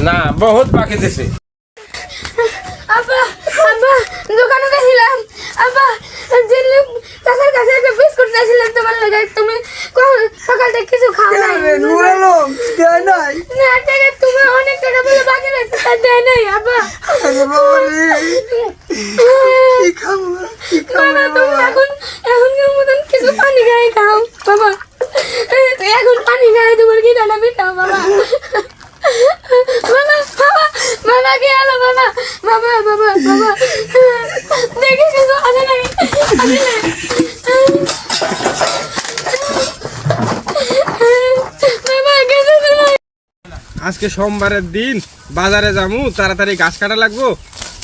না, বহুত বাকি দিছে। দোকানে গেছিলাম আব্বা যে লোক- চাচার কাছে একটা বিস্কুট চাইছিলাম তোমার লাগে তুমি কখন- সকাল থেকে কিছু খাও নাই। নুর দেয় নাই? না টাকা তুমি অনেক টাকা বলে বাকি রয়েছে তা দেয় নাই আব্বা। আরে বাবা রে কি খাব? কি খাব বাবা তুমি? এখন মতন কিছু পানি খাই খাও বাবা। তুই এখন পানি খাই তোমার কি দানা পিঠাও বাবা? বাবা বাবা বাবা কি হলো বাবা? বাবা বাবা বাবা। দেখি কিছু আছে নাকি আছে না বাবা কিছু তো নাই। আজকে সোমবারের দিন বাজারে যামু তাড়াতাড়ি গাছ কাটা লাগবো।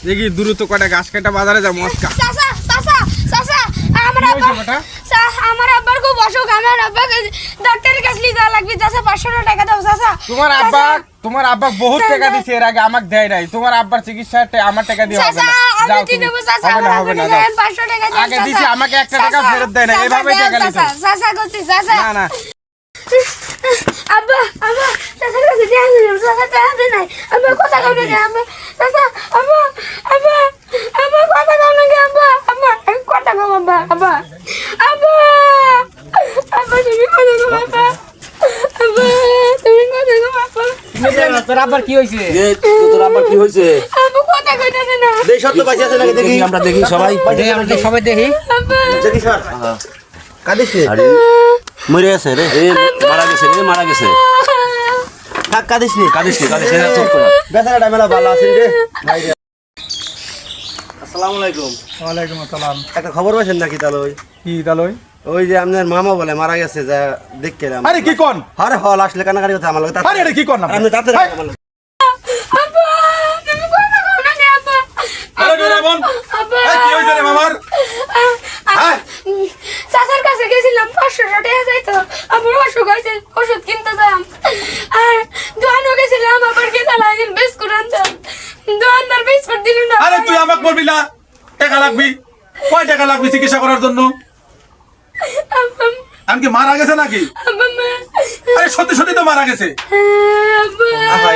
দেখি দ্রুত কটা গাছ কাটা বাজারে যাব আজকে। আমার আব্বার খুব অসুখ আমার আব্বাকে ডাক্তারের কাছে নিয়ে যাওয়া লাগবে। চাচা পাঁচশো টাকা দাও তোমার আব্বা তোমার আব্বা বহুত টাকা দিছে এর আগে আমাকে দেয় নাই। তোমার আব্বার চিকিৎসা আমার টাকা দিয়ে হবে না। হবে না হবে না আগে। আমাকে একটা টাকা ফেরত দেয় না, টাকা নিত। না। আব্বা আব্বা। চাচার কাছে দেয়া দিলাম, চাচা টাকা নাই। কথা নাকি? চাচা, কথা নাকি, কথা তুমি কথা তুমি কথা। তোর কি হয়েছে তোর কি সত্য আছে নাকি দেখি আমরা দেখি সবাই আমরা সবাই দেখি দেখি স্যার কাঁদিস আরে মরে গেছে রে মারা গেছে রে মারা গেছে থাক কাঁদিস নি। কাঁদিস নি কাঁদিস না চুপ কর। বেচারাটা মেলা ভালো আছেন রে। ভাই রে। আসসালামু আলাইকুম। ওয়ালাইকুম আসসালাম। একটা খবর পাইছেন নাকি তাহলে ওই কি তালই? ওই যে আপনার মামা বলে মারা গেছে যা দেখতে আরে কি কোন? আরে হল আসলে কানাকানি কথা আমার লগে আরে এটা কি কোন আপনি তাতে আব্বা, তুমি কথা কও নাকি, আব্বা? আরে ডোরামন আব্বা। এই কি হইছে রে মামার হ্যাঁ? চাচার গেছিলাম পাঁচশো টাকা যাইতো আমার অসুখ হয়েছে ওষুধ কিনতে যাম। আর দোকানও গেছিলাম আবার খেতে লাগিল বিস্কুট আনতাম দোকানদার বিস্কুট দিল না। আরে তুই আমাকে বলবি না টাকা লাগবি? কয় টাকা লাগবে চিকিৎসা করার জন্য? আমি কি মারা গেছে নাকি। আরে সত্যি সত্যি তো মারা গেছে।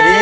রে